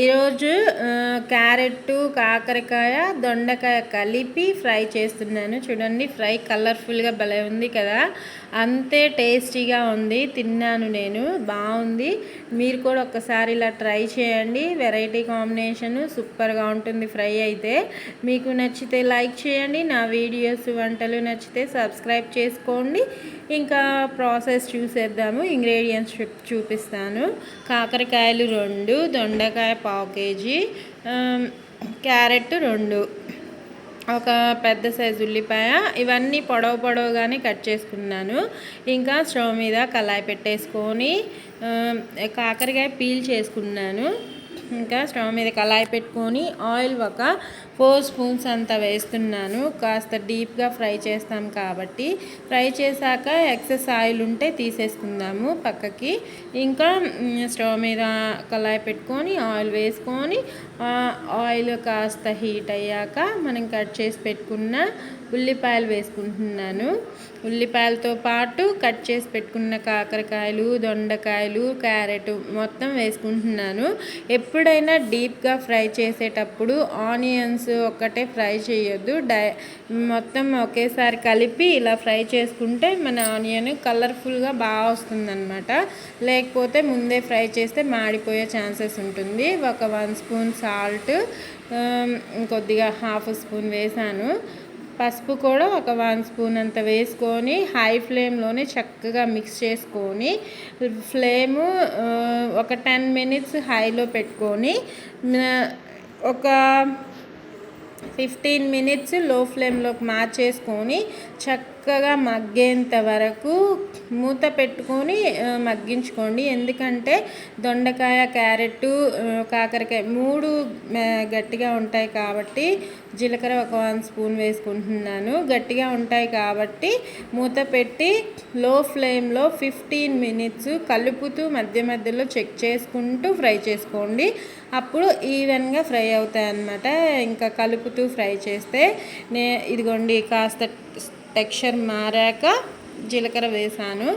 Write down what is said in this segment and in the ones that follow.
ఈరోజు క్యారెట్ కాకరకాయ దొండకాయ కలిపి ఫ్రై చేస్తున్నాను. చూడండి ఫ్రై కలర్ఫుల్గా భలే ఉంది కదా. అంతే టేస్టీగా ఉంది. తిన్నాను నేను. బాగుంది. మీరు కూడా ఒక్కసారి ఇలా ట్రై చేయండి. వెరైటీ కాంబినేషన్ సూపర్గా ఉంటుంది ఫ్రై అయితే. మీకు నచ్చితే లైక్ చేయండి. నా వీడియోస్ వంటలు నచ్చితే సబ్స్క్రైబ్ చేసుకోండి. ఇంకా ప్రాసెస్ చూసేద్దాము. ఇంగ్రీడియంట్స్ చూపిస్తాను. కాకరకాయలు రెండు దొండకాయ పావు కేజీ క్యారెట్ రెండు. ఒక పెద్ద సైజు ఉల్లిపాయ. ఇవన్నీ పొడవు పొడవుగానే కట్ చేసుకున్నాను. ఇంకా స్టవ్ మీద కళాయి పెట్టేసుకొని కాకరకాయ పీల్ చేసుకున్నాను. ఇంకా స్టవ్ మీద కళాయి పెట్టుకొని ఆయిల్ ఒక ఫోర్ స్పూన్స్ అంత వేస్తున్నాను. కాస్త డీప్గా ఫ్రై చేస్తాం కాబట్టి ఫ్రై చేశాక ఎక్సెస్ ఆయిల్ ఉంటే తీసేసుకుందాము పక్కకి. ఇంకా స్టవ్ మీద కళాయి పెట్టుకొని ఆయిల్ వేసుకొని ఆయిల్ కాస్త హీట్ అయ్యాక మనం కట్ చేసి పెట్టుకున్న ఉల్లిపాయలు వేసుకుంటున్నాను. ఉల్లిపాయలతో పాటు కట్ చేసి పెట్టుకున్న కాకరకాయలు దొండకాయలు క్యారెట్ మొత్తం వేసుకుంటున్నాను. ఎప్పుడైనా డీప్గా ఫ్రై చేసేటప్పుడు ఆనియన్స్ ఒక్కటే ఫ్రై చేయొద్దు. డై మొత్తం ఒకేసారి కలిపి ఇలా ఫ్రై చేసుకుంటే మన ఆనియన్ కలర్ఫుల్గా బాగా వస్తుందన్నమాట. లేకపోతే ముందే ఫ్రై చేస్తే మాడిపోయే ఛాన్సెస్ ఉంటుంది. ఒక వన్ స్పూన్ సాల్ట్ కొద్దిగా హాఫ్ స్పూన్ వేసాను. పసుపు కూడా ఒక వన్ స్పూన్ అంత వేసుకొని హై ఫ్లేమ్లోనే చక్కగా మిక్స్ చేసుకొని ఫ్లేము ఒక టెన్ మినిట్స్ హైలో పెట్టుకొని ఒక ఫిఫ్టీన్ మినిట్స్లో ఫ్లేమ్లోకి మార్చేసుకొని చక్క చక్కగా మగ్గేంత వరకు మూత పెట్టుకొని మగ్గించుకోండి. ఎందుకంటే దొండకాయ క్యారెట్ కాకరకాయ మూడు గట్టిగా ఉంటాయి కాబట్టి జీలకర్ర ఒక వన్ స్పూన్ వేసుకుంటున్నాను. గట్టిగా ఉంటాయి కాబట్టి మూత పెట్టి లో ఫ్లేమ్లో ఫిఫ్టీన్ మినిట్స్ కలుపుతూ మధ్య మధ్యలో చెక్ చేసుకుంటూ ఫ్రై చేసుకోండి. అప్పుడు ఈవెన్గా ఫ్రై అవుతాయి అన్నమాట ఇంకా కలుపుతూ ఫ్రై చేస్తే నే ఇదిగోండి కాస్త టెక్స్చర్ మారాక జీలకర్ర వేసాను.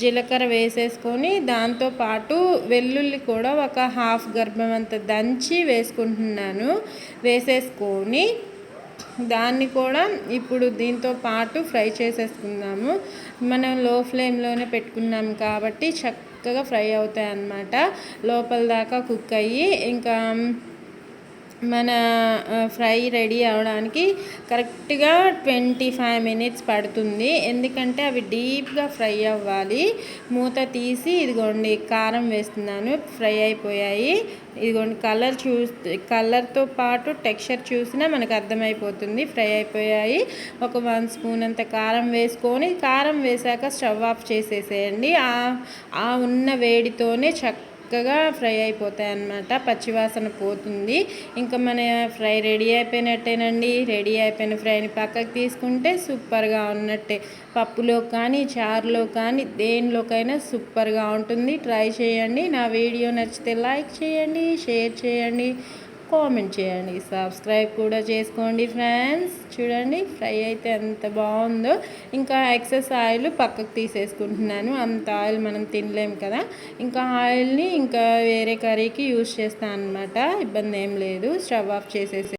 జీలకర్ర వేసేసుకొని దాంతోపాటు వెల్లుల్లి కూడా ఒక హాఫ్ గర్భం అంత దంచి వేసుకుంటున్నాను. వేసేసుకొని దాన్ని కూడా ఇప్పుడు దీంతో పాటు ఫ్రై చేసేసుకుందాము. మనం లో ఫ్లేమ్లోనే పెట్టుకున్నాం కాబట్టి చక్కగా ఫ్రై అవుతాయి అన్నమాట లోపల దాకా కుక్ అయ్యి ఇంకా మన ఫ్రై రెడీ అవడానికి కరెక్ట్గా ట్వంటీ ఫైవ్ మినిట్స్ పడుతుంది. ఎందుకంటే అవి డీప్గా ఫ్రై అవ్వాలి. మూత తీసి ఇదిగోండి కారం వేస్తున్నాను ఫ్రై అయిపోయాయి. ఇదిగోండి కలర్ చూ కలర్తో పాటు టెక్స్చర్ చూసినా మనకు అర్థమైపోతుంది. ఫ్రై అయిపోయాయి. ఒక వన్ స్పూన్ అంత కారం వేసుకొని కారం వేసాక స్టవ్ ఆఫ్ చేసేసేయండి. ఆ ఉన్న వేడితోనే చక్క చక్కగా ఫ్రై అయిపోతాయి అన్నమాట. పచ్చివాసన పోతుంది. ఇంకా మన ఫ్రై రెడీ అయిపోయినట్టేనండి. రెడీ అయిపోయిన ఫ్రైని పక్కకు తీసుకుంటే సూపర్గా ఉన్నట్టే. పప్పులో కానీ చారులో కానీ దేనిలోకైనా సూపర్గా ఉంటుంది. ట్రై చేయండి. నా వీడియో నచ్చితే లైక్ చేయండి షేర్ చేయండి. కామెంట్ చేయండి సబ్స్క్రైబ్ కూడా చేసుకోండి ఫ్రెండ్స్. చూడండి ఫ్రై అయితే ఎంత బాగుందో. ఇంకా ఎక్సెస్ ఆయిల్ పక్కకు తీసేసుకుంటున్నాను. అంత ఆయిల్ మనం తినలేం కదా. ఇంకా ఆయిల్ని ఇంకా వేరే కర్రీకి యూస్ చేస్తాను అనమాట ఇబ్బంది ఏం లేదు. స్టవ్ ఆఫ్ చేసేసి